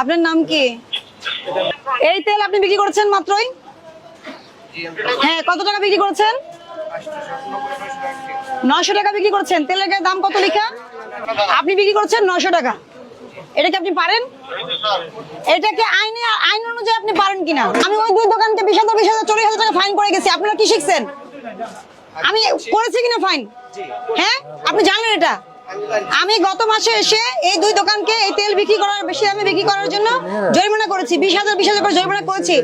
আপনার নাম কি? এই তেল আপনি বিক্রি করছেন মাত্রই? হ্যাঁ কত টাকা বিক্রি করছেন? নয়শো টাকা বিক্রি করছেন। তেলের দাম কত লেখা? আপনি বিক্রি করছেন নয়শো টাকা। এটা কি আপনি পারেন? এটা কি আইনে, আইন অনুযায়ী আপনি পারেন কিনা? আমি ওই দুই দোকানকে বিশ হাজার বিশ হাজার, চল্লিশ হাজার টাকা ফাইন করে গেছি। আপনারা কি শিখছেন? আমি করেছি কিনা ফাইন? হ্যাঁ? আপনি জানেন এটা? আমি গত মাসে এসে এই দুই দোকানকে এই তেল বিক্রি করার বেশি দামে বিক্রি করার জন্য জরিমানা করেছি। বিশ হাজার বিশ হাজার করে জরিমানা করেছি।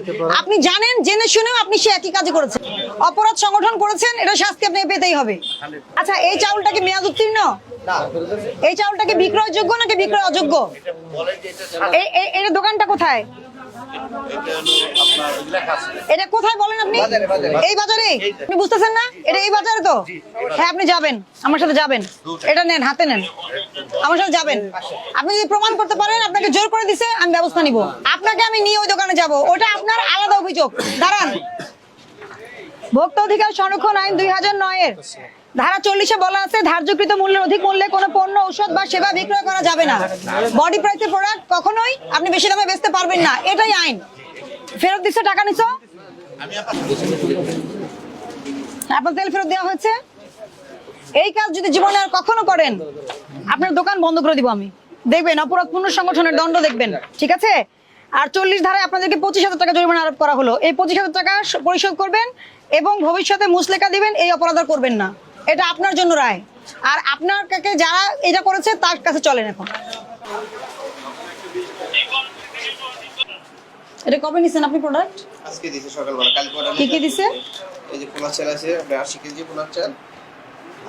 আপনি জানেন, জেনে শুনেও আপনি সে একই কাজে করেছেন। অপরাধ সংগঠন করেছেন, এটা শাস্তি আপনাকে পেতেই হবে। আচ্ছা এই চাউলটা কি মেয়াদ উত্তীর্ণ? এই চাউলটা কি বিক্রয়যোগ্য নাকি বিক্রয় অযোগ্য? এই দোকানটা কোথায়? এটা কোথায় বলেন আপনি? এই বাজারে? আপনি বুঝতেছেন না? এটা এই বাজারে তো? হ্যাঁ আপনি যাবেন। আমার সাথে যাবেন। এটা নেন হাতে নেন। আমার সাথে যাবেন। আপনি যদি প্রমাণ করতে পারেন আপনাকে জোর করে দিছে আমি ব্যবস্থা নিব। আপনাকে আমি নিয়ে ওই দোকানে যাব। ওটা আপনার আলাদা অভিযোগ। দাঁড়ান। ভোক্তা অধিকার সংরক্ষণ আইন দুই হাজার নয়ের ধারা চল্লিশে বলা আছে, ধার্যকৃত মূল্যের অধিক মূল্যে কোনো পণ্য, ঔষধ বা সেবা বিক্রয় করা যাবে না। বডি প্রাইসের প্রোডাক্ট কখনোই আপনি বেশি দামে বেচতে পারবেন না। এটাই আইন। ফেরত দিচ্ছে, টাকা নিছো আপনার তেল ফেরত দেওয়া হয়েছে? এই কাজ যদি জীবনে আর কখনো করেন, আপনার দোকান বন্ধ করে দিব আমি। দেখবেন, অপরাধ পূর্ণ সংগঠনের দণ্ড দেখবেন, ঠিক আছে? আর চল্লিশ ধারায় আপনাদেরকে পঁচিশ হাজার টাকা জরিমানা আরোপ করা হলো। এই পঁচিশ হাজার টাকা পরিশোধ করবেন এবং ভবিষ্যতে মুসলেখা দিবেন, এই অপরাধ করবেন না। এটা আপনার জন্য রায়। আর আপনার কাছে যারা এটা করেছে তার কাছে চলেন এখন। এটা কবে নিছেন আপনি প্রোডাক্ট আজকে দিছে সকালবেলা। কালকে অর্ডার কি কি দিছে? এই যে পোলার চাল আছে আপনার আশি কেজি পোলার চাল।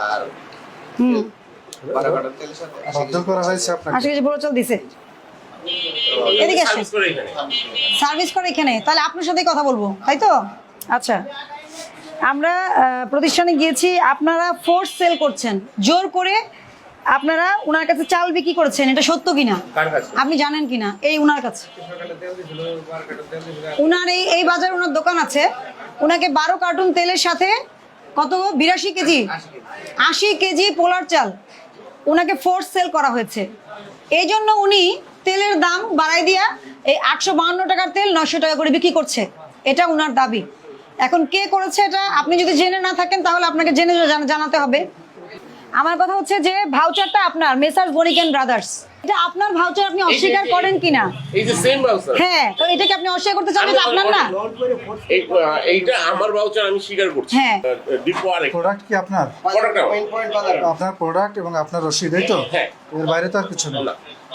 আর হুম। বারো তেলের সাথে বাধ্য করা হয়েছে আপনাকে। আশি কেজি বড় চাল দিছে। এদিকে আসেন। সার্ভিস করে এখানে। সার্ভিস করে এখানে। তাহলে আপনার সাথেই কথা বলব তাই তো? আচ্ছা। আমরা প্রতিষ্ঠানে গিয়েছি আপনারা ফোর্স সেল করছেন। জোর করে আপনারা ওনার কাছে চাল বিক্রি করেছেন এটা সত্য কিনা? আপনি জানেন কিনা? এই উনার কাছে। উনার এই এই বাজারে ওনার দোকান আছে। ওনাকে বারো কার্টুন তেলের সাথে কত বিরাশি কেজি? আশি কেজি পোলার চাল। ওনাকে ফোর্স সেল করা হয়েছে। এই জন্য উনি তেলের দাম বাড়াই দিয়া এই আটশো বাহান্ন টাকার তেল নশো টাকা করে বিক্রি করছে। এটা উনার দাবি। এখন কে করেছে এটা? আপনি যদি জেনে না থাকেন তাহলে আপনাকে জেনে জানাতে হবে। আমার কথা হচ্ছে যে ভাউচারটা আপনার মেসার্স বনিকেন ব্রাদার্স এটা আপনার ভাউচার আপনি অস্বীকার করেন কিনা? এই যে সেম বাউচার হ্যাঁ তো এটাকে আপনি অস্বীকার করতে চান এটা আপনার না? এইটা আমার বাউচার আমি স্বীকার করছি। হ্যাঁ। ডিপো আরেক প্রোডাক্ট কি আপনার? বাজার। আপনার প্রোডাক্ট এবং আপনার রসিদ এই তো? হ্যাঁ। এর বাইরে তো আর কিছু নেই। না।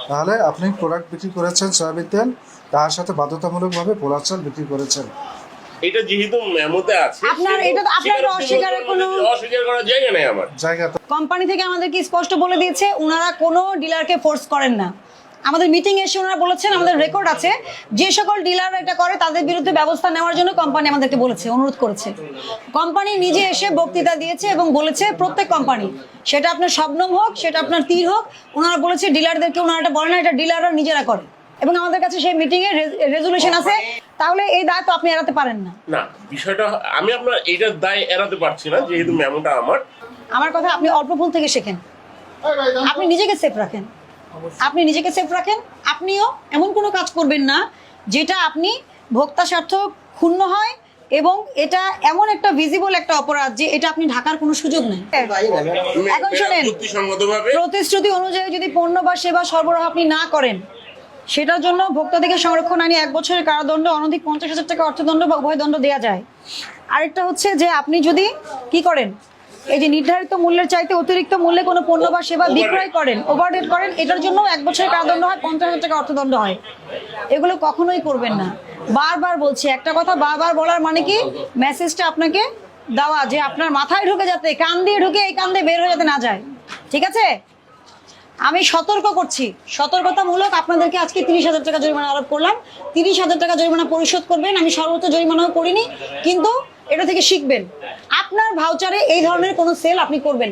তাহলে আপনি প্রোডাক্ট বিক্রি করেছেন সয়াবিন তেল তার সাথে বাধ্যতামূলকভাবে পোলার চাল বিক্রি করেছেন। এটা যেহেতু মেমোতে আছে আপনার- এটা তো- আপনার অস্বীকারের কোনো- অস্বীকার করার জায়গা নেই আমার। জায়গা তো কোম্পানি থেকে আমাদেরকে স্পষ্ট বলে দিয়েছে ওনারা কোনো ডিলারকে ফোর্স করেন না। আমাদের মিটিং এসে ওনারা বলেছেন আমাদের রেকর্ড আছে যে সকল ডিলার এটা করে তাদের বিরুদ্ধে ব্যবস্থা নেওয়ার জন্য কোম্পানি আমাদেরকে বলেছে অনুরোধ করেছে। কোম্পানি নিজে এসে বক্তৃতা দিয়েছে এবং বলেছে প্রত্যেক কোম্পানি সেটা আপনার শবনম হোক সেটা আপনার তীর হোক ওনারা বলেছে ডিলারদেরকে ওনারা এটা বলে না এটা ডিলাররা নিজেরা করে। এবং আমাদের কাছে সেই মিটিং এর রেজুলেশন আছে তাহলে এই দায় তো আপনি এড়াতে পারেন না। না বিষয়টা আমি আপনার এইটার দায় এড়াতে পারছি না যেহেতু মেমোটা আমার। আমার কথা আপনি অল্প ভুল থেকে শেখেন। আপনি নিজেকে সেফ রাখেন। আপনি নিজেকে সেফ রাখেন। আপনিও এমন কোনো কাজ করবেন না যেটা আপনি ভোক্তা স্বার্থ ক্ষুণ্ণ হয় এবং এটা এমন একটা ভিজিবল একটা অপরাধ যে এটা আপনি ঢাকার কোনো সুযোগ নেই। এখন শোনেন প্রতিশ্রুতি অনুযায়ী যদি পণ্য বা সেবা সরবরাহ আপনি না করেন সেটার জন্য ভোক্তা থেকে সংরক্ষণ আইনে এক বছরের কারাদণ্ড, অনধিক পঞ্চাশ হাজার টাকা অর্থদণ্ড বা উভয় দণ্ড দেওয়া যায়। আরেকটা হচ্ছে যে আপনি যদি কি করেন, এই যে নির্ধারিত মূল্যের চাইতে অতিরিক্ত মূল্যে কোনো পণ্য বা সেবা বিক্রয় করেন ওভারডেট করেন, এটার জন্য এক বছরের কারাদণ্ড হয়, পঞ্চাশ হাজার টাকা অর্থদণ্ড হয়। এগুলো কখনোই করবেন না। বারবার বলছি, একটা কথা বারবার বলার মানে কি? মেসেজটা আপনাকে দেওয়া যে আপনার মাথায় ঢুকে যাতে, কান দিয়ে ঢুকে এই কান দিয়ে বের হয়ে যেতে না যায়। ঠিক আছে? আমি সতর্ক করছি। সতর্কতামূলক আপনাদেরকে আজকে তিরিশ হাজার টাকা জরিমানা আরোপ করলাম। তিরিশ হাজার টাকা জরিমানা পরিশোধ করবেন। আমি সর্বোচ্চ জরিমানাও করিনি, কিন্তু এটা থেকে শিখবেন। আপনার ভাউচারে এই ধরনের কোনো সেল আপনি করবেন।